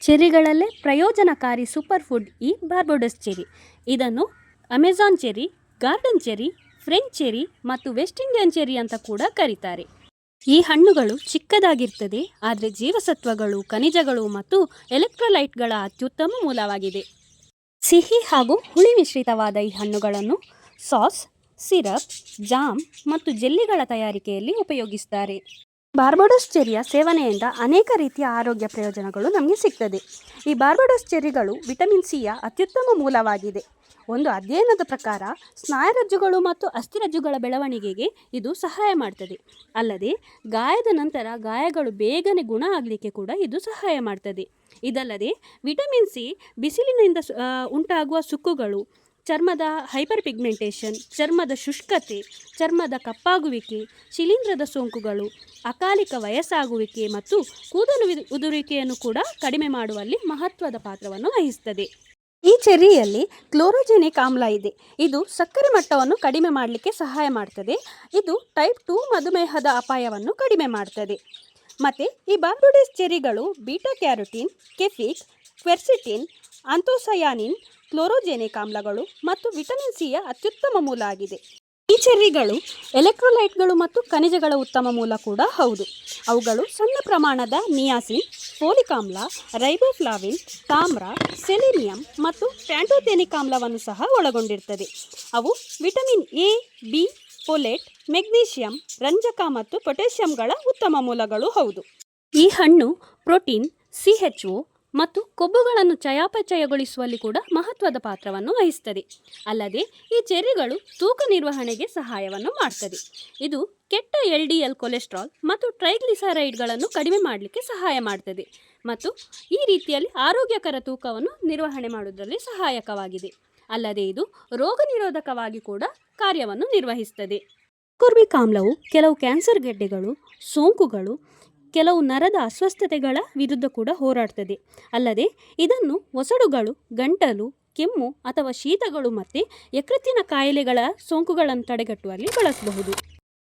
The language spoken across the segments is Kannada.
ಚೆರ್ರಿಗಳಲ್ಲೇ ಪ್ರಯೋಜನಕಾರಿ ಸೂಪರ್ ಫುಡ್ ಈ ಬಾರ್ಬಡೋಸ್ ಚೆರಿ. ಇದನ್ನು Amazon cherry, garden cherry, French cherry ಮತ್ತು ವೆಸ್ಟ್ ಇಂಡಿಯನ್ ಚೆರಿ ಅಂತ ಕೂಡ ಕರೀತಾರೆ. ಈ ಹಣ್ಣುಗಳು ಚಿಕ್ಕದಾಗಿರ್ತದೆ, ಆದರೆ ಜೀವಸತ್ವಗಳು, ಖನಿಜಗಳು ಮತ್ತು ಎಲೆಕ್ಟ್ರೋಲೈಟ್ಗಳ ಅತ್ಯುತ್ತಮ ಮೂಲವಾಗಿದೆ. ಸಿಹಿ ಹಾಗೂ ಹುಳಿ ಮಿಶ್ರಿತವಾದ ಈ ಹಣ್ಣುಗಳನ್ನು ಸಾಸ್, ಸಿರಪ್, ಜಾಮ್ ಮತ್ತು ಜೆಲ್ಲಿಗಳ ತಯಾರಿಕೆಯಲ್ಲಿ ಉಪಯೋಗಿಸ್ತಾರೆ. ಬಾರ್ಬಡೋಸ್ ಚೆರಿಯ ಸೇವನೆಯಿಂದ ಅನೇಕ ರೀತಿಯ ಆರೋಗ್ಯ ಪ್ರಯೋಜನಗಳು ನಮಗೆ ಸಿಗ್ತದೆ. ಈ ಬಾರ್ಬಡೋಸ್ ಚೆರಿಗಳು ವಿಟಮಿನ್ ಸಿಯ ಅತ್ಯುತ್ತಮ ಮೂಲವಾಗಿದೆ. ಒಂದು ಅಧ್ಯಯನದ ಪ್ರಕಾರ ಸ್ನಾಯರಜ್ಜುಗಳು ಮತ್ತು ಅಸ್ಥಿರಜ್ಜುಗಳ ಬೆಳವಣಿಗೆಗೆ ಇದು ಸಹಾಯ ಮಾಡ್ತದೆ. ಅಲ್ಲದೆ, ಗಾಯದ ನಂತರ ಗಾಯಗಳು ಬೇಗನೆ ಗುಣ ಆಗಲಿಕ್ಕೆ ಕೂಡ ಇದು ಸಹಾಯ ಮಾಡ್ತದೆ. ಇದಲ್ಲದೆ, ವಿಟಮಿನ್ ಸಿ ಬಿಸಿಲಿನಿಂದ ಉಂಟಾಗುವ ಸುಕ್ಕುಗಳು ಚರ್ಮದ ಹೈಪರ್ ಪಿಗ್ಮೆಂಟೇಷನ್ ಚರ್ಮದ ಶುಷ್ಕತೆ, ಚರ್ಮದ ಕಪ್ಪಾಗುವಿಕೆ, ಶಿಲೀಂಧ್ರದ ಸೋಂಕುಗಳು, ಅಕಾಲಿಕ ವಯಸ್ಸಾಗುವಿಕೆ ಮತ್ತು ಕೂದಲು ಉದುರುವಿಕೆಯನ್ನು ಕೂಡ ಕಡಿಮೆ ಮಾಡುವಲ್ಲಿ ಮಹತ್ವದ ಪಾತ್ರವನ್ನು ವಹಿಸ್ತದೆ. ಈ ಚೆರ್ರಿಯಲ್ಲಿ ಕ್ಲೋರೋಜೆನಿಕ್ ಆಮ್ಲ ಇದೆ. ಇದು ಸಕ್ಕರೆ ಮಟ್ಟವನ್ನು ಕಡಿಮೆ ಮಾಡಲಿಕ್ಕೆ ಸಹಾಯ ಮಾಡ್ತದೆ. ಇದು ಟೈಪ್ ಟೂ ಮಧುಮೇಹದ ಅಪಾಯವನ್ನು ಕಡಿಮೆ ಮಾಡ್ತದೆ. ಮತ್ತು ಈ ಬಾಂಬುಡೇಸ್ ಚೆರ್ರಿಗಳು ಬೀಟಾ ಕ್ಯಾರೋಟಿನ್ ಕೆಫಿಕ್ ಕ್ವೆರ್ಸಿಟಿನ್, ಆಂಥೋಸಯಾನಿನ್, ಕ್ಲೋರೋಜೆನಿಕ್ ಆಮ್ಲಗಳು ಮತ್ತು ವಿಟಮಿನ್ ಸಿಯ ಅತ್ಯುತ್ತಮ ಮೂಲ ಆಗಿದೆ. ಈ ಚೆರ್ರಿಗಳು ಎಲೆಕ್ಟ್ರೋಲೈಟ್ಗಳು ಮತ್ತು ಖನಿಜಗಳ ಉತ್ತಮ ಮೂಲ ಕೂಡ ಹೌದು. ಅವುಗಳು ಸಣ್ಣ ಪ್ರಮಾಣದ ನಿಯಾಸಿನ್, ಫೋಲಿಕ್ ಆಮ್ಲ, ರೈಬೋಫ್ಲಾವಿನ್, ತಾಮ್ರ, ಸೆಲೆನಿಯಂ ಮತ್ತು ಪ್ಯಾಂಟೋಜೆನಿಕ್ ಆಮ್ಲವನ್ನು ಸಹ ಒಳಗೊಂಡಿರ್ತದೆ. ಅವು vitamin A, B folate magnesium, ರಂಜಕ ಮತ್ತು ಪೊಟ್ಯಾಷಿಯಂಗಳ ಉತ್ತಮ ಮೂಲಗಳು ಹೌದು. ಈ ಹಣ್ಣು ಪ್ರೋಟೀನ್, ಸಿ ಎಚ್ ಒ ಮತ್ತು ಕೊಬ್ಬುಗಳನ್ನು ಚಯಾಪಚಯಗೊಳಿಸುವಲ್ಲಿ ಕೂಡ ಮಹತ್ವದ ಪಾತ್ರವನ್ನು ವಹಿಸ್ತದೆ. ಅಲ್ಲದೆ ಈ ಚೆರ್ರಿಗಳು ತೂಕ ನಿರ್ವಹಣೆಗೆ ಸಹಾಯವನ್ನು ಮಾಡ್ತದೆ. ಇದು ಕೆಟ್ಟ ಎಲ್ ಡಿ ಎಲ್ ಕೊಲೆಸ್ಟ್ರಾಲ್ ಮತ್ತು ಟ್ರೈಗ್ಲಿಸರೈಡ್ಗಳನ್ನು ಕಡಿಮೆ ಮಾಡಲಿಕ್ಕೆ ಸಹಾಯ ಮಾಡ್ತದೆ ಮತ್ತು ಈ ರೀತಿಯಲ್ಲಿ ಆರೋಗ್ಯಕರ ತೂಕವನ್ನು ನಿರ್ವಹಣೆ ಮಾಡುವುದರಲ್ಲಿ ಸಹಾಯಕವಾಗಿದೆ. ಅಲ್ಲದೆ ಇದು ರೋಗ ನಿರೋಧಕವಾಗಿ ಕೂಡ ಕಾರ್ಯವನ್ನು ನಿರ್ವಹಿಸ್ತದೆ. ಕುರ್ಬಿಕ್ ಆಮ್ಲವು ಕೆಲವು ಕ್ಯಾನ್ಸರ್ ಗೆಡ್ಡೆಗಳು, ಸೋಂಕುಗಳು ಕೆಲವು ನರದ ಅಸ್ವಸ್ಥತೆಗಳ ವಿರುದ್ಧ ಕೂಡ ಹೋರಾಡ್ತದೆ. ಅಲ್ಲದೆ, ಇದನ್ನು ಒಸಡುಗಳು ಗಂಟಲು, ಕೆಮ್ಮು ಅಥವಾ ಶೀತಗಳು ಮತ್ತು ಯಕೃತ್ತಿನ ಕಾಯಿಲೆಗಳ ಸೋಂಕುಗಳನ್ನು ತಡೆಗಟ್ಟುವಲ್ಲಿ ಬಳಸಬಹುದು.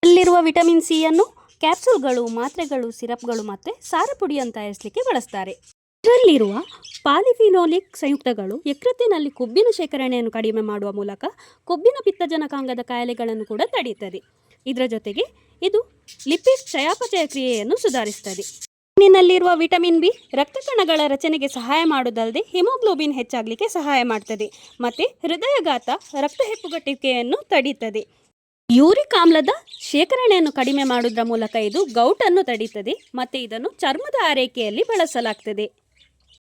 ಅಲ್ಲಿರುವ ವಿಟಮಿನ್ ಸಿಯನ್ನು ಕ್ಯಾಪ್ಸೂಲ್ಗಳು, ಮಾತ್ರೆಗಳು, ಸಿರಪ್ಗಳು ಮತ್ತು ಸಾರಪುಡಿಯನ್ನು ತಯಾರಿಸಲಿಕ್ಕೆ ಬಳಸ್ತಾರೆ. ಇದರಲ್ಲಿರುವ ಪಾಲಿಫಿನೋಲಿಕ್ ಸಂಯುಕ್ತಗಳು ಯಕೃತ್ತಿನಲ್ಲಿ ಕೊಬ್ಬಿನ ಶೇಖರಣೆಯನ್ನು ಕಡಿಮೆ ಮಾಡುವ ಮೂಲಕ ಕೊಬ್ಬಿನ ಪಿತ್ತಜನಕಾಂಗದ ಕಾಯಿಲೆಗಳನ್ನು ಕೂಡ ತಡೆಯುತ್ತದೆ ಇದರ ಜೊತೆಗೆ ಇದು ಲಿಪಿಡ್ ಚಯಾಪಚಯ ಕ್ರಿಯೆಯನ್ನು ಸುಧಾರಿಸುತ್ತದೆ ಹಣ್ಣಿನಲ್ಲಿರುವ ವಿಟಮಿನ್ ಬಿ ರಕ್ತ ಕಣಗಳ ರಚನೆಗೆ ಸಹಾಯ ಮಾಡುವುದಲ್ಲದೆ ಹಿಮೋಗ್ಲೋಬಿನ್ ಹೆಚ್ಚಾಗಲಿಕ್ಕೆ ಸಹಾಯ ಮಾಡ್ತದೆ. ಮತ್ತು ಹೃದಯಘಾತ, ರಕ್ತ ಹೆಪ್ಪುಗಟ್ಟುವಿಕೆಯನ್ನು ತಡೆಯುತ್ತದೆ ಯೂರಿಕ್ ಆಮ್ಲದ ಶೇಖರಣೆಯನ್ನು ಕಡಿಮೆ ಮಾಡುವುದರ ಮೂಲಕ ಇದು ಗೌಟನ್ನು ತಡೆಯುತ್ತದೆ ಮತ್ತು ಇದನ್ನು ಚರ್ಮದ ಆರೈಕೆಯಲ್ಲಿ ಬಳಸಲಾಗ್ತದೆ.